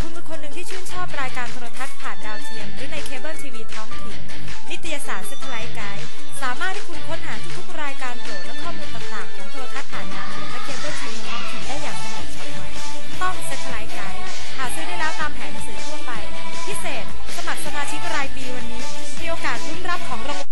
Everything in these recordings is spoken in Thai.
คุณเป็นคนหนึ่งที่ชื่นชอบรายการโทรทัศน์ผ่านดาวเทียม หรือในเคเบิลทีวีท้องถิ่น นิตยสารเซทไลท์ไกด์สามารถให้คุณค้นหาทุกๆรายการโปรดและข้อมูลต่างๆ ของโทรทัศน์ผ่านดาวเทียมและเคเบิลทีวีท้องถิ่นได้อย่างสะดวกฉับไวต้องเซทไลท์ไกด์หาซื้อได้แล้วตามแผงหนังสือทั่วไป พิเศษ สมัครสมาชิกรายปีวันนี้มีโอกาสลุ้นรับของรางวัล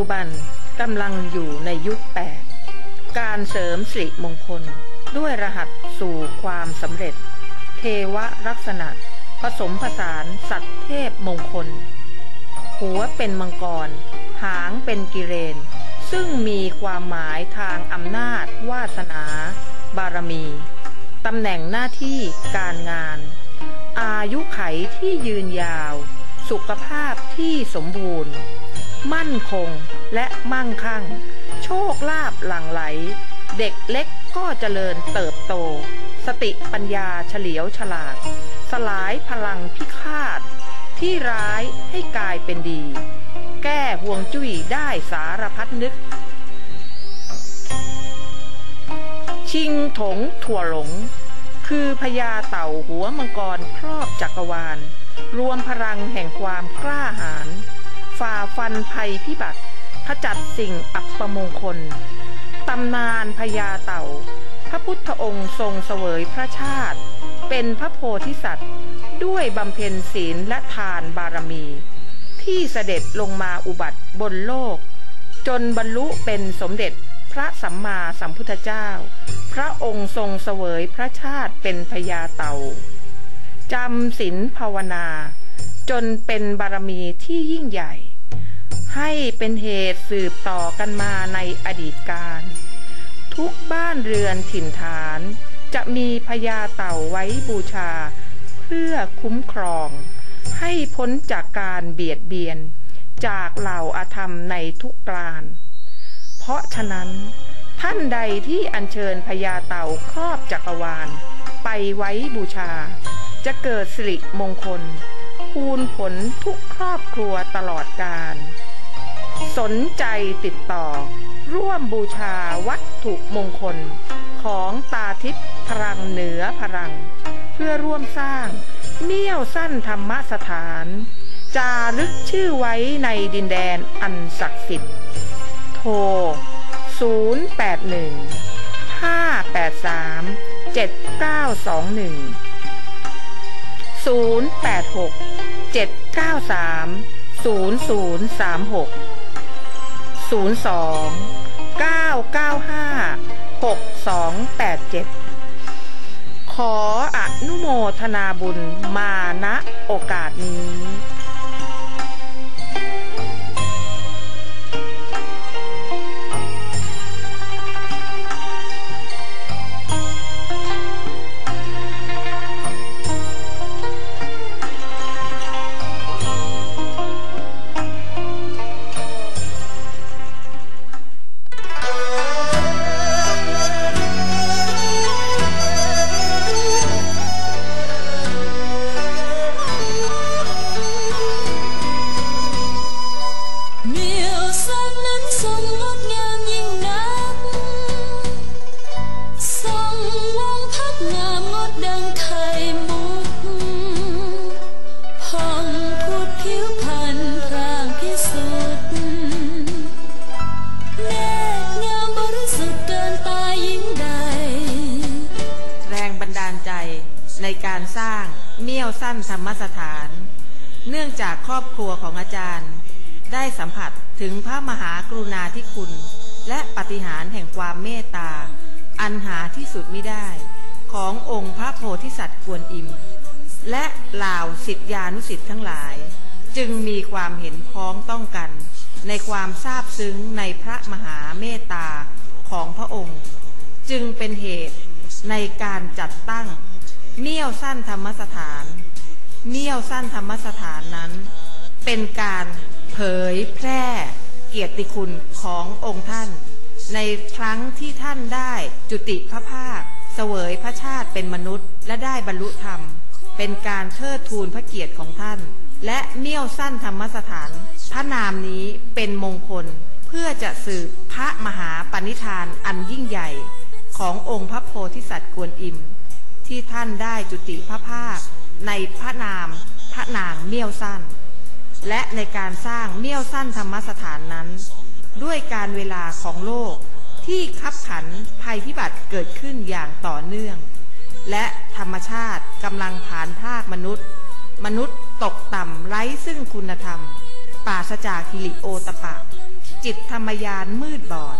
จจุบันกำลังอยู่ในยุค 8 การเสริมสิริมงคล ด้วยรหัสสู่ความสำเร็จ เทวลักษณะ ผสมผสานสัตว์เทพมงคล หัวเป็นมังกร หางเป็นกิเรนซึ่งมีความหมายทางอำนาจ วาสนา บารมีตำแหน่งหน้าที่การงาน อายุไขที่ยืนยาว สุขภาพที่สมบูรณ์ มั่นคงและมั่งคั่ง โชคลาภหลั่งไหล เด็กเล็กก็เจริญเติบโต สติปัญญาเฉลียวฉลาด สลายพลังพิฆาต ที่ร้ายให้กลายเป็นดี แก้ห่วงจุ้ยได้สารพัดนึก ชิงถงถั่วหลง คือพญาเต่าหัวมังกรครอบจักรวาล รวมพลังแห่งความกล้าหาญ ฝ่าฟันภัยพิบัติ ขจัดสิ่งอับประมงคล ตำนานพญาเต่า พระพุทธองค์ทรงเสวยพระชาติ เป็นพระโพธิสัตว์ ด้วยบำเพ็ญศีลและทานบารมี ที่เสด็จลงมาอุบัติบนโลก จนบรรลุเป็นสมเด็จพระสัมมาสัมพุทธเจ้า พระองค์ทรงเสวยพระชาติเป็นพญาเต่าจำศีลภาวนา จนเป็นบารมีที่ยิ่งใหญ่ ให้เป็นเหตุสืบต่อกันมาในอดีตการ ทุกบ้านเรือนถิ่นฐาน จะมีพญาเต่าไว้บูชา เพื่อคุ้มครอง ให้พ้นจากการเบียดเบียน จากเหล่าอาธรรมในทุกกลาน เพราะฉะนั้น ท่านใดที่อัญเชิญพญาเต่าครอบจักรวาล ไปไว้บูชา จะเกิดสิริมงคล คูณผลทุกครอบครัวตลอดกาล สนใจติดต่อ ร่วมบูชาวัตถุมงคล ของตาทิพย์พลังเหนือพลัง เพื่อร่วมสร้างเมี่ยวสั้นธรรมสถาน จารึกชื่อไว้ในดินแดนอันศักดิ์สิทธิ์ โทร 081 583 7921 086 793 0036 02 995 6287 ขออนุโมทนาบุญมาณโอกาสนี้ เหล่าสิทธานุสิทธิ์ทั้งหลายจึงจึงมีความเห็นพ้องต้องกัน ในความซาบซึ้งในพระมหาเมตตาของพระองค์ จึงเป็นเหตุในการจัดตั้งเมี่ยวสั้นธรรมสถานเมี่ยวสั้นธรรมสถานนั้น เป็นการเผยแพร่เกียรติคุณขององค์ท่าน ในครั้งที่ท่านได้จุติพระภาคเสวยพระชาติเป็นมนุษย์และได้บรรลุธรรม เป็นการเทิดทูนพระเกียรติของท่าน และเมี่ยวสั้นธรรมสถาน พระนามนี้เป็นมงคลเพื่อจะสืบพระมหาปณิธานอันยิ่งใหญ่ ขององค์พระโพธิสัตว์กวนอิม ที่ท่านได้จุติพระภาค ในพระนามพระนางเมี่ยวสั้น และในการสร้างเมี่ยวสั้นธรรมสถานนั้น ด้วยการเวลาของโลกที่คับขันภัยพิบัติเกิดขึ้นอย่างต่อเนื่อง และธรรมชาติกำลังผ่านภาคมนุษย์ มนุษย์ตกต่ำไร้ซึ่งคุณธรรม ปราศจากฮิริโอตปะ จิตธรรมยานมืดบอด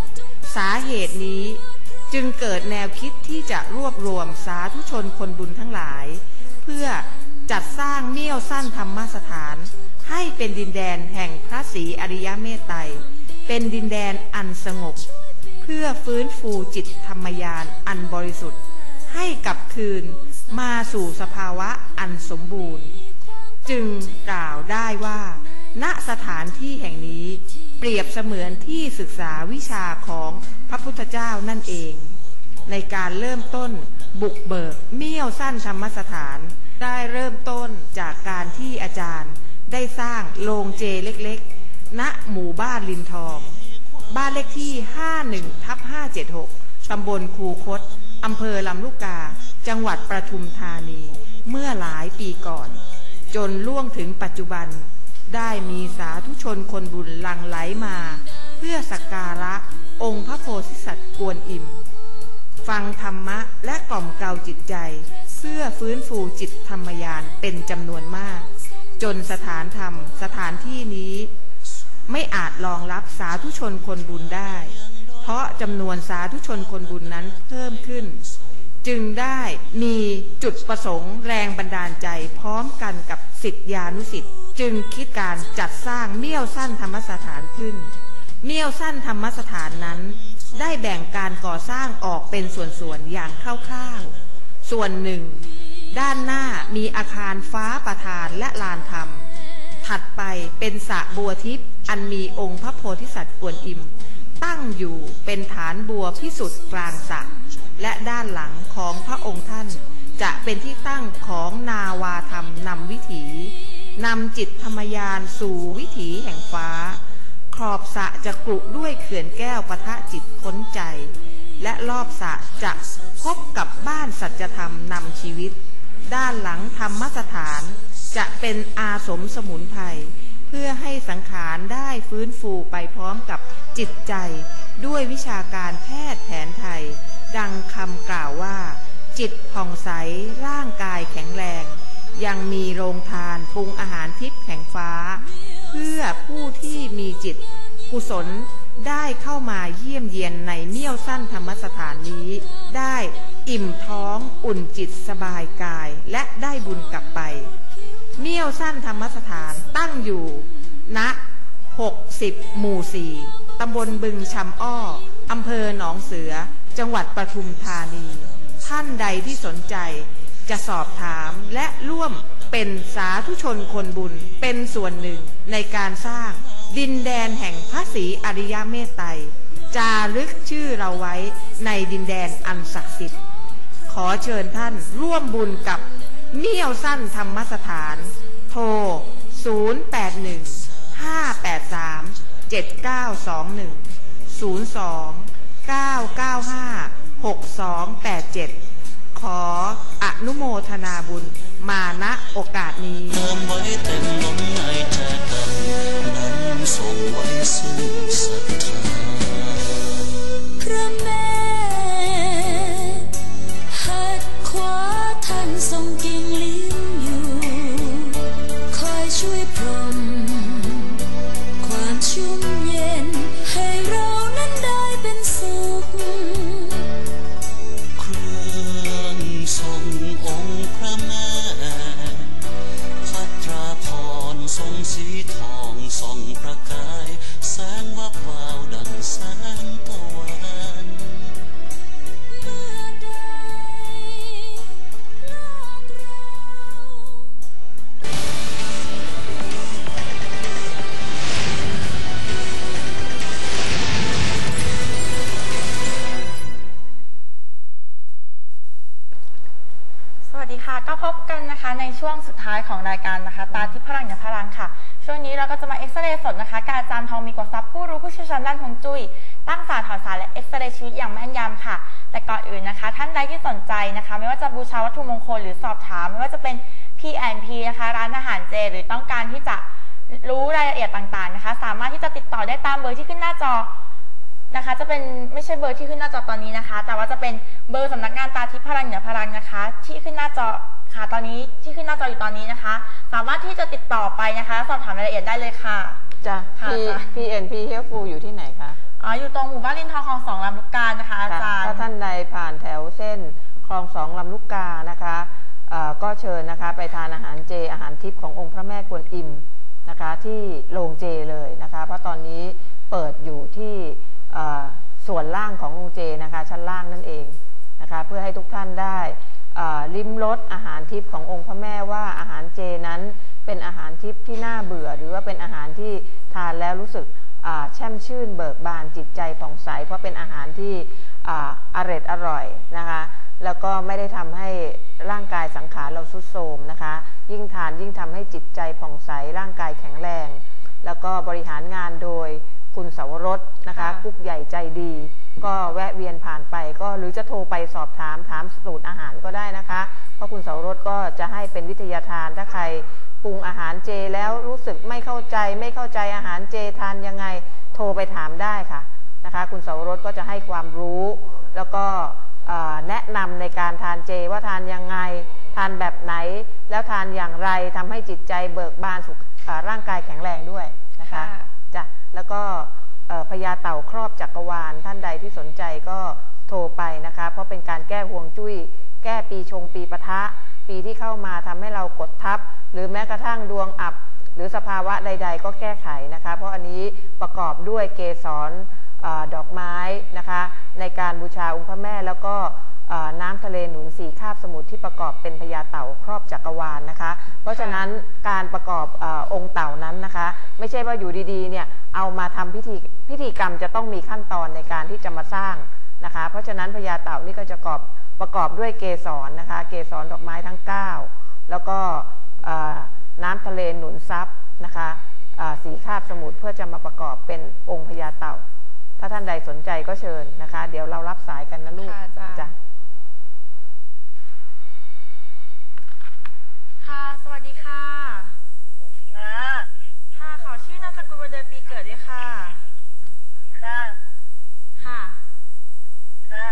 สาเหตุนี้จึงเกิดแนวคิดที่จะรวบรวมสาธุชนคนบุญทั้งหลาย เพื่อจัดสร้างเมี่ยวสั้นธรรมสถาน ให้เป็นดินแดนแห่งพระศรีอริยเมตไตรเป็นดินแดนอันสงบ เพื่อฟื้นฟูจิตธรรมยานอันบริสุทธิ์ ให้กลับคืนมาสู่สภาวะอันสมบูรณ์ จึงกล่าวได้ว่า ณสถานที่แห่งนี้เปรียบเสมือนที่ศึกษาวิชาของพระพุทธเจ้านั่นเอง ในการเริ่มต้นบุกเบิกเมี่ยวสั้นธรรมสถาน ได้เริ่มต้นจากการที่อาจารย์ได้สร้างโรงเจเล็กๆ ณหมู่บ้านลินทอง บ้านเลขที่ 51ทับ576ตำบลคูคต อำเภอลำลูกกา จังหวัดประทุมธานี เมื่อหลายปีก่อน จนล่วงถึงปัจจุบัน ได้มีสาธุชนคนบุญหลั่งไหลมา เพื่อสักการะองค์พระโพธิสัตว์กวนอิม ฟังธรรมะและกล่อมเกลาจิตใจ เพื่อฟื้นฟูจิตธรรมยานเป็นจำนวนมาก จนสถานธรรมสถานที่นี้ ไม่อาจรองรับสาธุชนคนบุญได้ เพราะจำนวนสาธุชนคนบุญนั้นเพิ่มขึ้น จึงได้มีจุดประสงค์แรงบันดาลใจพร้อมกันกับสิทธิานุสิทธิ์จึงคิดการจัดสร้างเมี่ยวสั้นธรรมสถานขึ้น เมี่ยวสั้นธรรมสถานนั้น ได้แบ่งการก่อสร้างออกเป็นส่วนๆอย่างคร่าวๆ ส่วนหนึ่ง ด้านหน้ามีอาคารฟ้าประธานและลานธรรมถัดไปเป็นสระบัวทิพย์อันมีองค์พระโพธิสัตว์กวนอิม ตั้งอยู่เป็นฐานบัวพิสุทธิ์กลางสระและด้านหลังของพระองค์ท่าน จะเป็นที่ตั้งของนาวาธรรมนำวิถีนำจิตธรรมยานสู่วิถีแห่งฟ้า ขอบสะจะกรุด้วยเขื่อนแก้วปะทะจิตพ้นใจ และรอบสะจะพบกับบ้านสัจธรรมนำชีวิต ด้านหลังธรรมสถานจะเป็นอาสมสมุนไพร พื่อให้สังขารได้ฟื้นฟูไปพร้อมกับจิตใจ ด้วยวิชาการแพทย์แผนไทย ดังคำกล่าวว่า จิตผ่องใสร่างกายแข็งแรง ยังมีโรงทานปรุงอาหารทิพย์แห่งฟ้า เพื่อผู้ที่มีจิต กุศลได้เข้ามาเยี่ยมเยียนในเมี่ยวสั้นธรรมสถานนี้ ได้อิ่มท้องอุ่นจิตสบายกายและได้บุญกลับไป เมี่ยวสั้นธรรมสถานตั้งอยู่ณ60 หมู่ 4 ตำบลบึงชำอ้อ อำเภอหนองเสือ จังหวัดปทุมธานี ท่านใดที่สนใจจะสอบถามและร่วมเป็นสาธุชนคนบุญเป็นส่วนหนึ่งในการสร้างดินแดนแห่งพระศรีอริยเมตไตรจารึกชื่อเราไว้ในดินแดนอันศักดิ์สิทธิ์ ขอเชิญท่านร่วมบุญกับ เมี่ยวสั้นธรรมสถาน โทร 081 583 7921 02 995 6287 ขออนุโมทนาบุญมาณโอกาสนี้เติมไว้เต็มล้นในแจกันนั้นส่งไว้ซึ่งศรัทธาพระแม่หัดขวาท่านทรง รมความชุ่ม หรือสอบถามไม่ว่าจะเป็น P&P นะคะร้านอาหารเจ หรือต้องการที่จะรู้รายละเอียดต่างๆนะคะ สามารถที่จะติดต่อได้ตามเบอร์ที่ขึ้นหน้าจอนะคะ จะเป็นไม่ใช่เบอร์ที่ขึ้นหน้าจอตอนนี้นะคะ แต่ว่าจะเป็นเบอร์สำนักงานตาทิพย์พลังเหนือพลังนะคะ ที่ขึ้นหน้าจอค่ะตอนนี้ที่ขึ้นหน้าจออยู่ตอนนี้นะคะ สามารถที่จะติดต่อไปนะคะ สอบถามรายละเอียดได้เลยค่ะจ้ะค่ะ P จ้ะ PNP Healthful อยู่ที่ไหนคะอ๋ออยู่ตรงหมู่บ้านลินทองคลองสองลำลูกกานะคะอาจารย์ถ้าท่านใดผ่านแถวเส้นค ลองสองลำลูกกานะคะก็เชิญนะคะไปทานอาหารเจอาหารทิพย์ขององค์พระแม่กวนอิมนะคะที่โรงเจเลยนะคะเพราะตอนนี้เปิดอยู่ที่ส่วนล่างของโรงเจนะคะชั้นล่างนั่นเองนะคะเพื่อให้ทุกท่านได้ลิ้มรสอาหารทิพย์ขององค์พระแม่ว่าอาหารเจนั้นเป็นอาหารทิพย์ที่น่าเบื่อ หรือว่าเป็นอาหารที่ทานแล้วรู้สึกแช่มชื่นเบิกบานจิตใจผ่องใสเพราะเป็นอาหารที่ออร่อยอร่อยนะคะ แล้วก็ไม่ได้ทำให้ร่างกายสังขารเราทรุดโทรมนะคะ ยิ่งทานยิ่งทำให้จิตใจผ่องใสร่างกายแข็งแรง แล้วก็บริหารงานโดยคุณสาวรสนะคะค่ะกุ๊กใหญ่ใจดี ก็แวะเวียนผ่านไปก็หรือจะโทรไปสอบถามถามสูตรอาหารก็ได้นะคะ เพราะคุณสาวรสก็จะให้เป็นวิทยาทานถ้าใครปรุงอาหารเจแล้วรู้สึกไม่เข้าใจไม่เข้าใจอาหารเจทานยังไงโทรไปถามได้ค่ะนะคะ คุณสาวรสก็จะให้ความรู้ แล้วก็เอ่อ แนะนำในการทานเจว่าทานยังไง ทานแบบไหน แล้วทานอย่างไรทำให้จิตใจเบิกบานสุขเอ่อร่างกายแข็งแรงด้วยนะคะค่ะจ้ะแล้วก็เอ่อพญาเต่าครอบจักรวาล ท่านใดที่สนใจก็โทรไปนะคะ เพราะเป็นการแก้ห่วงจุ้ย แก้ปีชงปีปะทะ ปีที่เข้ามาทำให้เรากดทับ หรือแม้กระทั่งดวงอับ หรือสภาวะใด ๆ ก็แก้ไขนะคะ เพราะอันนี้ประกอบด้วยเกสรเออ ดอกไม้นะคะ ในการบูชาองค์พระแม่แล้วก็น้ำทะเลหนุนสีคาบสมุทรที่ประกอบเป็นพญาเต่าครอบจักรวาลนะคะ เพราะฉะนั้นการประกอบอองค์เต่านั้นนะคะ ไม่ใช่ว่าอยู่ดีๆเนี่ยเอามาทำพิธีพิธีกรรมจะต้องมีขั้นตอนในการที่จะมาสร้างนะคะ เพราะฉะนั้นพญาเต่านี่ก็จะประกอบประกอบด้วยเกสรนะคะ เกสรดอกไม้ทั้ง 9 แล้วก็น้ำทะเลหนุนซับนะคะสีคาบสมุทรเพื่อจะมาประกอบเป็นองค์พญาเต่า ถ้าท่านใดสนใจก็เชิญนะคะ เดี๋ยวเรารับสายกันนะลูกค่ะอาจารย์ จ้ะค่ะ สวัสดีค่ะ ค่ะ ค่ะ ขอชื่อนามสกุลวันเดือนปีเกิดด้วยค่ะ ค่ะ ค่ะ ค่ะ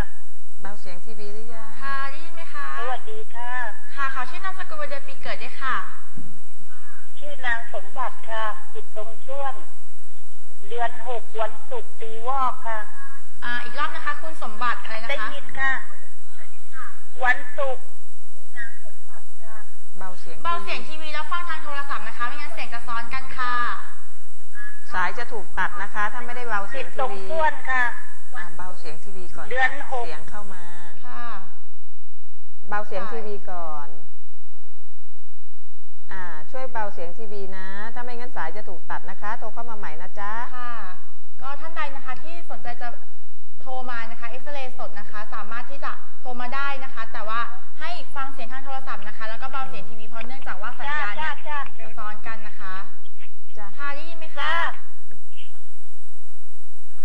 เบาเสียงทีวีหรือยังค่ะได้ยินไหมคะ สวัสดีค่ะ ค่ะ ขอชื่อนามสกุลวันเดือนปีเกิดด้วยค่ะ ชื่อนางสมบัติค่ะจิตตรงช่วง เดือนหกวันศุกร์ปีวอกค่ะ อ่า อีกรอบนะคะ คุณสมบัติอะไรนะได้คะยินค่ะ วันศุกร์นางสมบัติค่ะเบาเสียงเบาเสียงทีวีแล้วฟังทางโทรศัพท์นะคะ ไม่งั้นเสียงจะซ้อนกันค่ะ สายจะถูกตัดนะคะ ถ้าไม่ได้เบาเสีจิยตงตทีรงวีช่วงค่ะอ่าเบาเสียงทีวีก่อน เดือนหกเสียงเข้ามา ค่ะ เบาเสียงใช่ทีวีก่อน อ่า ช่วยเบาเสียงทีวีนะ ถ้าไม่งั้นสายจะถูกตัดนะคะ โทรเข้ามาใหม่นะจ๊ะ ค่ะ ก็ท่านใดนะคะที่สนใจจะโทรมานะคะเอ็กซเรย์สดนะคะ สามารถที่จะโทรมาได้นะคะ แต่ว่าให้ฟังเสียงทางโทรศัพท์นะคะ แล้วก็เบาเสียงทีวีเพราะเนื่องจากว่าสัญจ้าญาณจ้าเนี่ยจ้าจะซ้อนกันนะคะจ้ะค่ะได้ยินไหมคะจ้า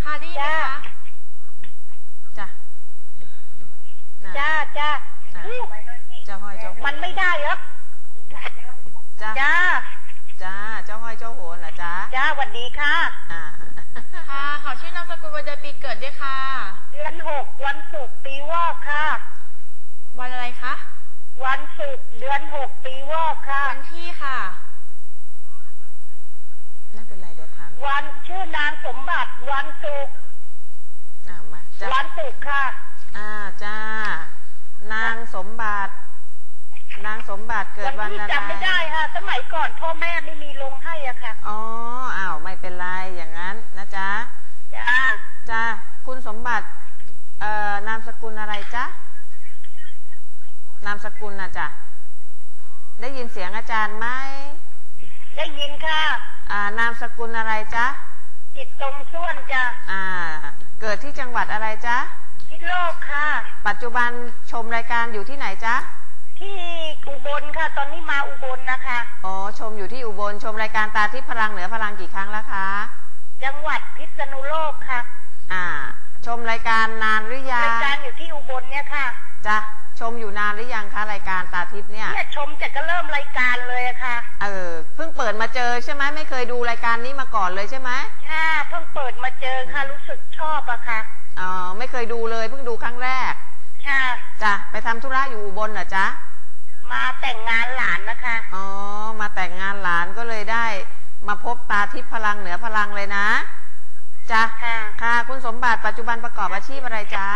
ค่ะได้ยินไหมคะ จ้ะน่ะจ้าจ้าอะเจ้าห้อยเจ้าโหมันไม่ได้เหรอ จ้ะจ้า จ้า เจ้าห้อยเจ้าโหนเหรอจ๊ะจ้าสวัสดีค่ะ อ่า ค่ะ ขอชื่อนามสกุลวันเดือนปีเกิดด้วยค่ะ เดือนหกวันศุกร์ปีวอกค่ะ วันอะไรคะ วันศุกร์เดือนหกปีวอกค่ะ วันที่ค่ะไม่เป็นไรเดี๋ยวถามวันชื่อนางสมบัติวันศุกร์อ่ามาจ้ะวันศุกร์ค่ะ อ่า จ้า นางสมบัติ นางสมบัติเกิดวัวันที่อะไรจำไม่ได้ค่ะ สมัยก่อนพ่อแม่ไม่มีลงให้อะค่ะ อ๋ออ้าวไม่เป็นไรอย่างนั้นนะจ๊ะจ้าจ้าคุณสมบัติเอ่อนามสกุลอะไรจ๊ะนามสกุลนะจ๊ะได้ยินเสียงอาจารย์ไหมได้ยินค่ะ อ่านามสกุลอะไรจ๊ะจิตตรงส่วนจ้ะอ่า เกิดที่จังหวัดอะไรจ๊ะพิษโลกค่ะ ปัจจุบันชมรายการอยู่ที่ไหนจ๊ะ ที่อุบลค่ะ ตอนนี้มาอุบลนะคะ อ๋อ ชมอยู่ที่อุบล ชมรายการตาทิพย์พลังเหนือพลังกี่ครั้งแล้วคะ จังหวัดพิษณุโลกค่ะ อ่า ชมรายการนานหรือยัรายงการอยู่ที่อุบลเนี่ยค่ะ จ้ะ ชมอยู่นานหรือยังคะรายการตาทิพย์เนี่ยเนี่ยชมจะก็เริ่มรายการเลยอะค่ะ เออ เพิ่งเปิดมาเจอใช่ไหมไม่เคยดูรายการนี้มาก่อนเลยใช่ไหมค่ะเพิ่งเปิดมาเจอค่ะ รู้สึกชอบอะค่ะ อ๋อ ไม่เคยดูเลย เพิ่งดูครั้งแรก ค่ะจ้ะไปทำธุระอยู่อุบลเหรอจ๊ะมาแต่งงานหลานนะคะ อ๋อ มาแต่งงานหลานก็เลยได้ มาพบตาทิพย์พลังเหนือพลังเลยนะจ้ะค่ะ ค่ะ คุณสมบัติปัจจุบันประกอบอาชีพอะไรจ๊ะ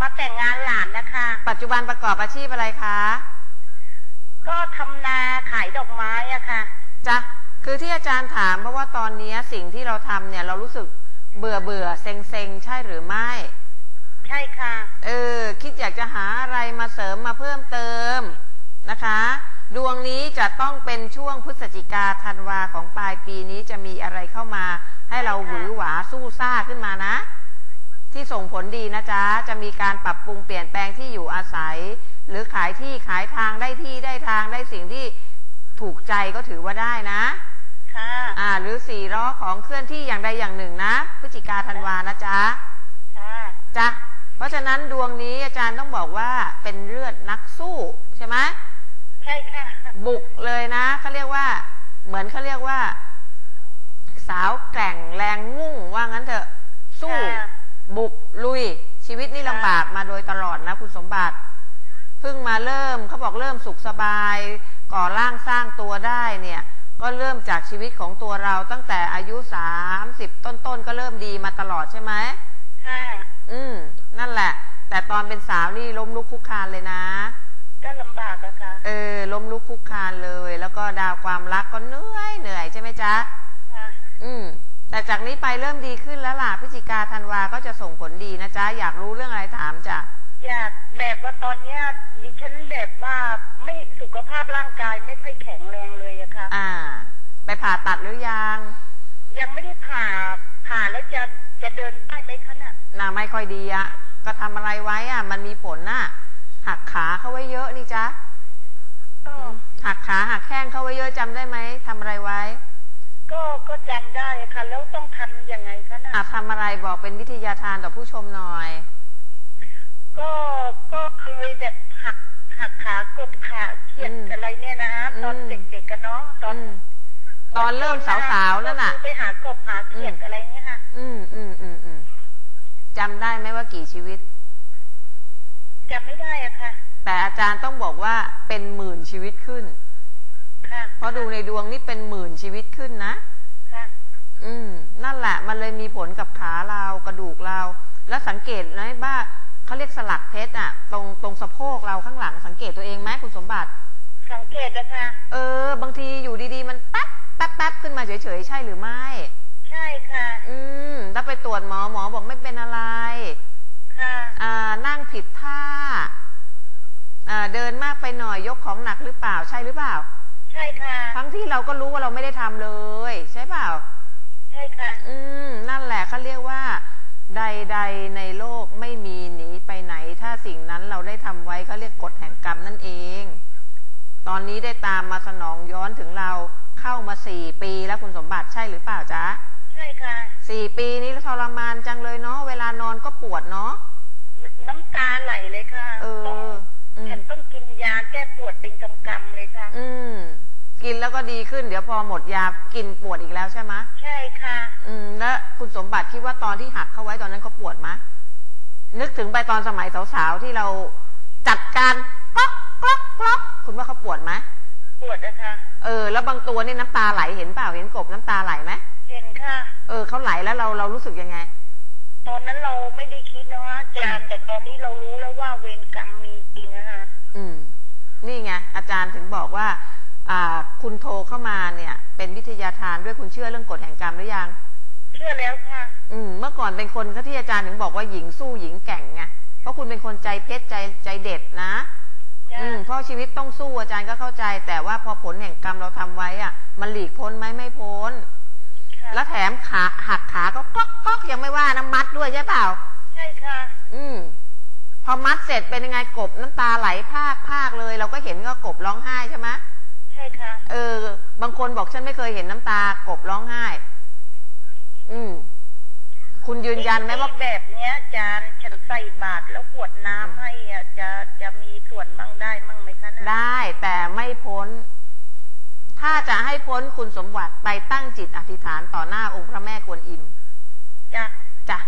มาแต่งงานหลานนะคะ ปัจจุบันประกอบอาชีพอะไรคะก็ทำนาขายดอกไม้อะค่ะ จ้ะคือที่อาจารย์ถามเพราะว่าตอนนี้สิ่งที่เราทำเนี่ยเรารู้สึกเบื่อเบื่อเซ็งเซ็งใช่หรือไม่ ใช่ค่ะ เออ คิดอยากจะหาอะไรมาเสริมมาเพิ่มเติมนะคะ ดวงนี้จะต้องเป็นช่วงพฤศจิกาธันวาของปลายปีนี้จะมีอะไรเข้ามา ให้เราหวือหวาสู้ซ่าขึ้นมานะ ที่ส่งผลดีนะจ๊ะ จะมีการปรับปรุงเปลี่ยนแปลงที่อยู่อาศัย หรือขายที่ขายทางได้ที่ได้ทางได้สิ่งที่ถูกใจก็ถือว่าได้นะค่ะอ่า หรือสี่ล้อของเคลื่อนที่อย่างใดอย่างหนึ่งนะพฤศจิกาธันวานะจ๊ะค่ะจ้ะ เพราะฉะนั้นดวงนี้อาจารย์ต้องบอกว่าเป็นเลือดนักสู้ใช่ไหมใช่ค่ะ บุกเลยนะเขาเรียกว่า เหมือนเขาเรียกว่า สาวแกร่งแรงมุ่งว่างั้นเถอะสู้ค่ะบุกลุย ชีวิตนี่ลำบากมาโดยตลอดนะคุณสมบัติเพิ่งมาเริ่มเขาบอกเริ่มสุขสบาย ก่อร่างสร้างตัวได้เนี่ย ก็เริ่มจากชีวิตของตัวเราตั้งแต่อายุสามสิบต้นๆก็เริ่มดีมาตลอดใช่ไหมค่ะอืม นั่นแหละ แต่ตอนเป็นสาวนี่ล้มลุกคลุกคลานเลยนะ ก็ลำบากอะค่ะ เออ ล้มลุกคลุกคลานเลย แล้วก็ดาวความรักก็เหนื่อยเหนื่อยใช่ไหมจ๊ะ ค่ะ อืม แต่จากนี้ไปเริ่มดีขึ้นแล้วล่ะพฤศจิกาธันวาก็จะส่งผลดีนะจ๊ะ อยากรู้เรื่องอะไรถามจ้ะ อยากแบบว่าตอนเนี้ยดิฉันแบบว่าไม่สุขภาพร่างกายไม่ค่อยแข็งแรงเลยอะค่ะ อ่า ไปผ่าตัดหรือยัง ยังไม่ได้ผ่าผ่าแล้วจะจะเดินได้ไหมคะน่ะ น่าไม่ค่อยดีอะ ก็ทำอะไรไว้อะมันมีผลน่ะ หักขาเข้าไว้เยอะนี่จ๊ะก็หักขาหักแข้งเข้าไว้เยอะจำได้ไหมทำอะไรไว้ ก็ก็จำได้อะค่ะ แล้วต้องทำยังไงคะน่ะอะทำอะไรบอกเป็นวิทยาทานต่อผู้ชมหน่อย ก็ก็เคยแบบหักหักขากดขาเขียดอืมอะไรเนี่ยนะฮะตอนอืมเด็กๆกันเนาะตอนอืมตอนเริ่มสาวๆนั่นน่ะก็คือไปหากบหาเขียดอืมอะไรเนี่ยค่ะ อืมอืมอืมอืม จำได้ไหมว่ากี่ชีวิตจำไม่ได้อะค่ะ แต่อาจารย์ต้องบอกว่าเป็นหมื่นชีวิตขึ้น ค่ะ เพราะดูในดวงนี่เป็นหมื่นชีวิตขึ้นนะ ค่ะ อืม นั่นแหละ มันเลยมีผลกับขาเรากระดูกเรา แล้วสังเกตไหมว่าเขาเรียกสลักเพชรอะตรงตรงสะโพกเราข้างหลังสังเกตตัวเองไหมคุณสมบัติ สังเกตนะคะเออ บางทีอยู่ดีๆ มันแป๊บแป๊บแป๊บขึ้นมาเฉยๆ ใช่หรือไม่ ใช่ค่ะ อืม ถ้าไปตรวจหมอหมอบอกไม่เป็นอะไรค่ะอ่านั่งผิดท่าอ่าเดินมากไปหน่อยยกของหนักหรือเปล่าใช่หรือเปล่า ใช่ค่ะ ทั้งที่เราก็รู้ว่าเราไม่ได้ทำเลย ใช่เปล่า ใช่ค่ะ อืม นั่นแหละเขาเรียกว่า ใด ๆในโลกไม่มีหนีไปไหน ถ้าสิ่งนั้นเราได้ทำไว้เขาเรียกกฎแห่งกรรมนั่นเอง ตอนนี้ได้ตามมาสนองย้อนถึงเราเข้ามาสี่ปีแล้วคุณสมบัติใช่หรือเปล่าจ๊ะใช่ค่ะ สี่ปีนี้ทรมานจังเลยเนาะเวลานอนก็ปวดเนาะน้ำตาไหลเลยค่ะเออต้องอืมฉันต้องกินยาแก้ปวดเป็นกำกำๆเลยค่ะ อืม กินแล้วก็ดีขึ้น เดี๋ยวพอหมดยากินปวดอีกแล้วใช่ไหมะใช่ค่ะ อืม แล้วคุณสมบัติคิดว่าตอนที่หักเข้าไว้ตอนนั้นเขาปวดไหมะนึกถึงไปตอนสมัยสาวๆที่เราจัดการกล็อกกล็อกกล็อกคุณว่าเขาปวดไหมะปวดนะคะเออ แล้วบางตัวนี่น้ำตาไหลเห็นเปล่าเห็นกบน้ำตาไหลไหม เห็นค่ะ เออเขาไหลแล้วเราเรารู้สึกยังไง ตอนนั้นเราไม่ได้คิดนะว่าอาจารย์แต่ตอนนี้เรารู้แล้วว่าเวรกรรมมีจริงนะคะอืม นี่ไงอาจารย์ถึงบอกว่า อ่า คุณโทรเข้ามาเนี่ย เป็นวิทยาทานด้วยคุณเชื่อเรื่องกฎแห่งกรรมหรือยัง เชื่อแล้วค่ะ อืม เมื่อก่อนเป็นคนก็ที่อาจารย์ถึงบอกว่าหญิงสู้หญิงแกร่งไงเพราะคุณเป็นคนใจเพชรใจใจเด็ดนะจ้าอืมเพราะชีวิตต้องสู้อาจารย์ก็เข้าใจ แต่ว่าพอผลแห่งกรรมเราทำไว้อะ มันหลีกพ้นไหมไม่พ้นค่ะ แล้วแถมขาหักขาก็ก๊อกก๊อกยังไม่ว่านะมัดด้วยใช่เปล่า ใช่ค่ะ อืม พอมัดเสร็จเป็นยังไงกบน้ำตาไหลภาคภาคเลย เราก็เห็นก็กบร้องไห้ใช่ไหมใช่ค่ะ เออ บางคนบอกฉันไม่เคยเห็นน้ำตากบร้องไห้ อืม คุณยืนยันไหมว่าแบบเนี้ยอาจารย์ฉันใส่บาตรแล้วขวดน้ำให้อะจะจะมีส่วนมั่งได้มั่งไหมคะนะได้แต่ไม่พ้น ถ้าจะให้พ้นคุณสมบัติไปตั้งจิตอธิษฐานต่อหน้าองค์พระแม่กวนอิมจ้ะจ้ะ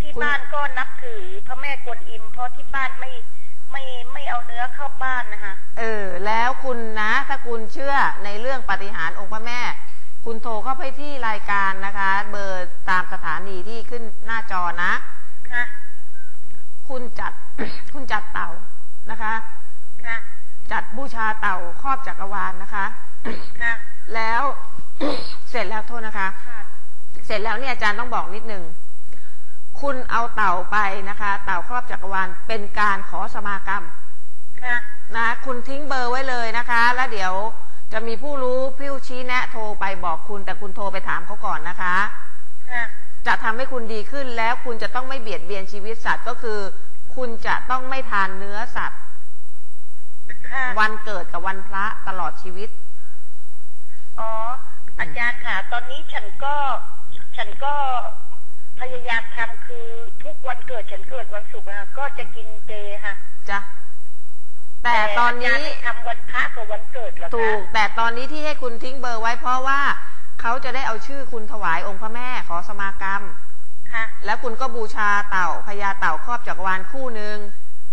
ที่คุณบ้านก็นับถือพระแม่กวนอิม เพราะที่บ้านไม่ไม่ไม่เอาเนื้อเข้าบ้านนะคะเออ แล้วคุณนะ ถ้าคุณเชื่อในเรื่องปาฏิหารย์องค์พระแม่ คุณโทรเข้าไปที่รายการนะคะ เบอร์ตามสถานีที่ขึ้นหน้าจอนะค่ะคุณจัดคุณจัดเต่านะคะค่ะจัดบูชาเต่าครอบจักรวาลนะคะ ค่ะแล้วเสร็จแล้วโทษนะคะ ค่ะเสร็จแล้วเนี่ยอาจารย์ต้องบอกนิดนึง คุณเอาเต่าไปนะคะ เต่าครอบจักรวาลเป็นการขอสมากรรม ค่ะนะคุณทิ้งเบอร์ไว้เลยนะคะ แล้วเดี๋ยวจะมีผู้รู้พิ้วชี้แนะ โทรไปบอกคุณ แต่คุณโทรไปถามเขาก่อนนะคะ ค่ะจะทำให้คุณดีขึ้นแล้วคุณจะต้องไม่เบียดเบียนชีวิตสัตว์ก็คือ คุณจะต้องไม่ทานเนื้อสัตว์ ค่ะวันเกิดกับวันพระตลอดชีวิต อ๋อ อาจารย์ค่ะ ตอนนี้ฉันก็ ฉันก็พยายามทำคือทุกวันเกิดฉันเกิดวันศุกร์อะก็จะกินเจค่ะจ้ะแต่ตอนนี้าจารย์ให้ทำวันพระกับวันเกิดเหรอคะถูก แต่ตอนนี้ที่ให้คุณทิ้งเบอร์ไว้เพราะว่าเขาจะได้เอาชื่อคุณถวายองค์พระแม่ขอสมากรรม ค่ะ แล้วคุณก็บูชาเต่าพญาเต่าครอบจักรวาลคู่หนึ่ง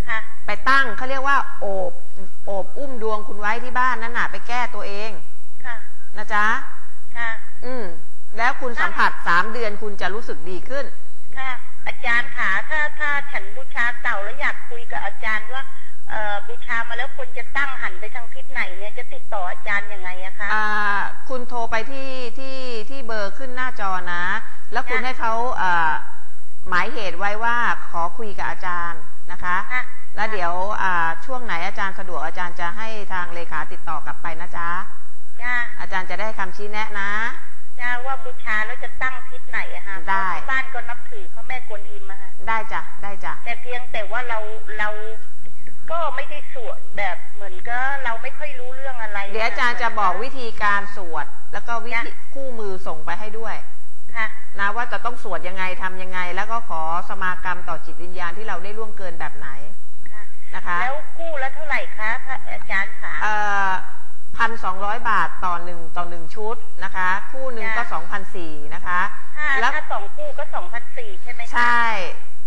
ค่ะ ไปตั้งเขาเรียกว่า โอบ โอบอุ้มดวงคุณไว้ที่บ้านนั่นน่ะไปแก้ตัวเองค่ะ นะจ๊ะ ค่ะ อืม แล้วคุณสัมผัสสามเดือนคุณจะรู้สึกดีขึ้น ค่ะ อาจารย์ค่ะ ถ้าถ้าฉันบูชาเต่าแล้วอยากคุยกับอาจารย์ว่าเอ่อบูชามาแล้วควรจะตั้งหันไปทางทิศไหนเนี่ยจะติดต่ออาจารย์ยังไงอะคะอ่าคุณโทรไปที่ที่ที่เบอร์ขึ้นหน้าจอนะ แล้วคุณค่ะให้เขาอ่าหมายเหตุไว้ว่าขอคุยกับอาจารย์นะคะค่ะแล้วเดี๋ยวอ่าช่วงไหนอาจารย์สะดวกอาจารย์จะให้ทางเลขาติดต่อกลับไปนะจ๊ะ จ้าอาจารย์จะได้คำชี้แนะนะจ้าว่าบูชาแล้วจะตั้งทิศไหนอะคะได้เพราะที่บ้านก็นับถือพระแม่กวนอิมอะค่ะได้จ้ะได้จ้ะแต่เพียงแต่ว่าเราเราก็ไม่ได้สวดแบบเหมือนก็เราไม่ค่อยรู้เรื่องอะไร เดี๋ยวอาจารย์จะบอกวิธีการสวด แล้วก็วิธีคู่มือส่งไปให้ด้วยค่ะนะว่าจะต้องสวดยังไงทำยังไง แล้วก็ขอสมากรรมต่อจิตวิญญาณที่เราได้ล่วงเกินแบบไหนค่ะนะคะ แล้วคู่ละเท่าไหร่คะพระอาจารย์คะเอ่อ พันสองร้อยบาทต่อหนึ่งต่อหนึ่งชุดนะคะ คู่หนึ่งก็สองพันสี่นะคะถ้าแล้วถ้าสองคู่ก็สองพันสี่ใช่ไหมคะใช่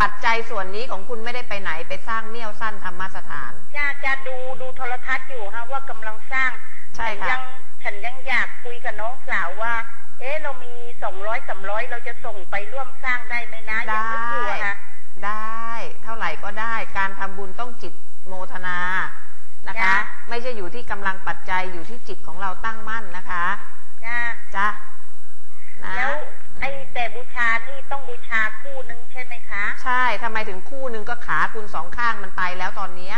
ปัจจัยส่วนนี้ของคุณไม่ได้ไปไหนไปสร้างเมี่ยวสั้นธรรมสถาน จะจะดูดูโทรทัศน์อยู่ฮะว่ากำลังสร้างใช่ค่ะ ฉันยังฉันยังอยากคุยกับน้องสาวว่า เอ๊ะเรามีสองร้อยสามร้อยเราจะส่งไปร่วมสร้างได้ไหมนะยังนึกอยู่อะค่ะได้ เท่าไหร่ก็ได้ การทำบุญต้องจิตโมทนา นะคะจ้ะไม่ใช่อยู่ที่กำลังปัจจัยอยู่ที่จิตของเราตั้งมั่นนะคะจ้าจ้ะนะแล้วไอ้แต่บูชานี่ต้องบูชาคู่นึงใช่ไหมคะ ใช่ทำไมถึงคู่หนึ่งก็ขาคุณสองข้างมันไปแล้วตอนเนี้ย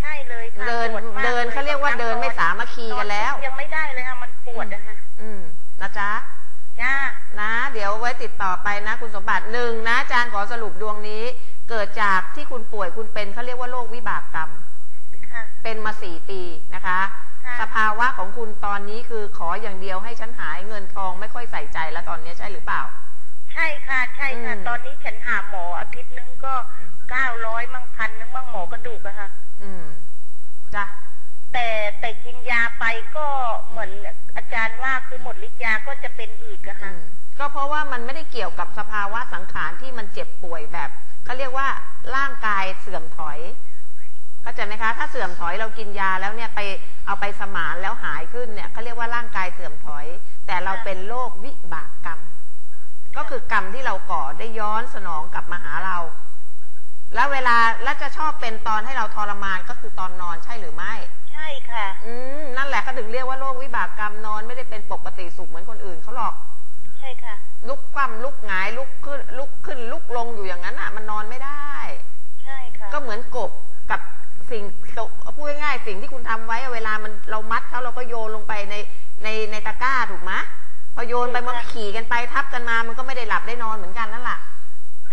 ใช่เลยค่ะเดินปวมากเดินเขาเรียกว่าเดินไม่สามัคคีกันแล้วนอนยังไม่ได้เลยค่ะมันปวดอะค่ะอืมนะจ๊ะจ้านะ เดี๋ยวไว้ติดต่อไปนะ คุณสมบัติหนึ่งนะอาจารย์ขอสรุปดวงนี้ เกิดจากที่คุณป่วยคุณเป็นเขาเรียกว่าโรควิบากกรรมค่ะ เป็นมาสี่ปีนะคะค่ะสภาวะของคุณตอนนี้คือขออย่างเดียวให้ฉันหายเงินทองไม่ค่อยใส่ใจแล้วตอนนี้ใช่หรือเปล่า ใช่ค่ะ ใช่ค่ะอืมตอนนี้ฉันหาหมออาทิตย์นึงก็เก้าร้อยมั่งพันนึงมั่งหมอกระดูกอะค่ะ อืมจ้ะแต่แต่กินยาไปก็เหมือนอาจารย์ว่าคือหมดฤทธิ์ยาก็จะเป็นอีกอะอืค่ะมก็เพราะว่ามันไม่ได้เกี่ยวกับสภาวะสังขารที่มันเจ็บป่วยแบบเขาเรียกว่าร่างกายเสื่อมถอย เข้าใจไหมคะ ถ้าเสื่อมถอยเรากินยาแล้วเนี่ยไปเอาไปสมานแล้วหายขึ้นเนี่ยเขาเรียกว่าร่างกายเสื่อมถอย แต่เราเป็นโรควิบากกรรม ก็คือกรรมที่เราก่อได้ย้อนสนองกลับมาหาเรา แล้วเวลาแล้วจะชอบเป็นตอนให้เราทรมานก็คือตอนนอนใช่หรือไม่ ใช่ช่ค่ะ อืมนั่นแหละเขาถึงเรียกว่าโรควิบากกรรมนอนไม่ได้เป็นปกติสุขเหมือนคนอื่นเขาหรอก ใช่ค่ะ ลุกคว่ำลุกหงายลุกขึ้นลุกขึ้นลุกลงอยู่อย่างนั้นอะ มันนอนไม่ได้ ใช่ค่ะ ก็เหมือนกบกับ สิ่งพูดง่ายๆสิ่งที่คุณทำไว้อะเวลามันเรามัดเขาเราก็โยนลงไปในในในตะกร้าถูกไหมพอโยนไปมันขี่กันไปทับกันมา มันก็ไม่ได้หลับได้นอนเหมือนกันนั่นแหละ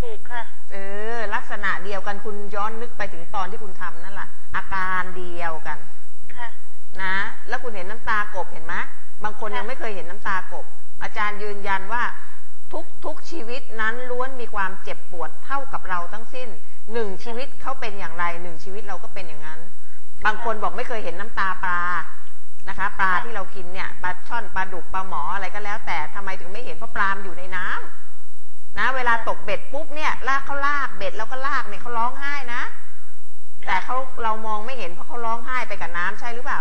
ถูกค่ะ เออ ลักษณะเดียวกันคุณย้อนนึกไปถึงตอนที่คุณทำนั่นแหละอาการเดียวกัน ค่ะ นะ แล้วคุณเห็นน้ำตากบเห็นไหมบางคนยังไม่เคยเห็นน้ำตากบ อาจารย์ยืนยันว่า ทุกทุกชีวิตนั้นล้วนมีความเจ็บปวดเท่ากับเราทั้งสิ้นหนึ่งชีวิตเขาเป็นอย่างไรหนึ่งชีวิตเราก็เป็นอย่างนั้น บางคนบอกไม่เคยเห็นน้ำตาปลานะคะ ปลาที่เรากินเนี่ยปลาช่อนปลาดุกปลาหมออะไรก็แล้ว แต่ทำไมถึงไม่เห็นเพราะปลามนอยู่ในน้ำนะ เวลาตกเบ็ดปุ๊บเนี่ยลากเขาลากเบ็ดแล้วก็ลากเนี่ยเขาร้องไห้นะ แต่เขาเรามองไม่เห็นเพราะเขาร้องไห้ไปกับน้ำใช่หรือเปล่า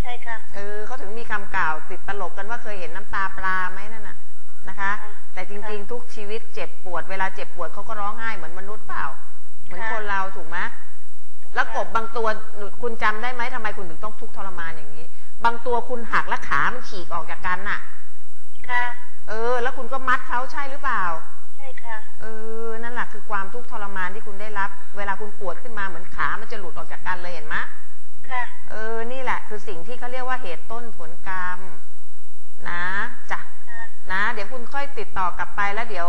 ใช่ค่ะเออเขาถึงมีคำกล่าวติดตลกกันว่าเคยเห็นน้ำตาปลาไหมนั่นน่ะ นะคะค่ะแต่จริงๆ ทุกชีวิตเจ็บปวด เวลาเจ็บปวดเขาก็ร้องไห้เหมือนมนุษย์เปล่า เหมือนค่ะคนเราถูกไหมแล้วกบบางตัวหนูคุณจำได้ไหมทำไมคุณถึงต้องทุกข์ทรมานอย่างนี้ บางตัวคุณหักและขามันฉีกออกจากกันน่ะ ค่ะ เออ แล้วคุณก็มัดเขาใช่หรือเปล่า ใช่ค่ะ เออ นั่นแหละคือความทุกข์ทรมานที่คุณได้รับ เวลาคุณปวดขึ้นมาเหมือนขามันจะหลุดออกจากกันเลยเห็นไหมค่ะ เออ นี่แหละ คือสิ่งที่เขาเรียกว่าเหตุต้นผลกรรม นะจ้ะค่ะ นะ เดี๋ยวคุณค่อยติดต่อกลับไปแล้วเดี๋ยว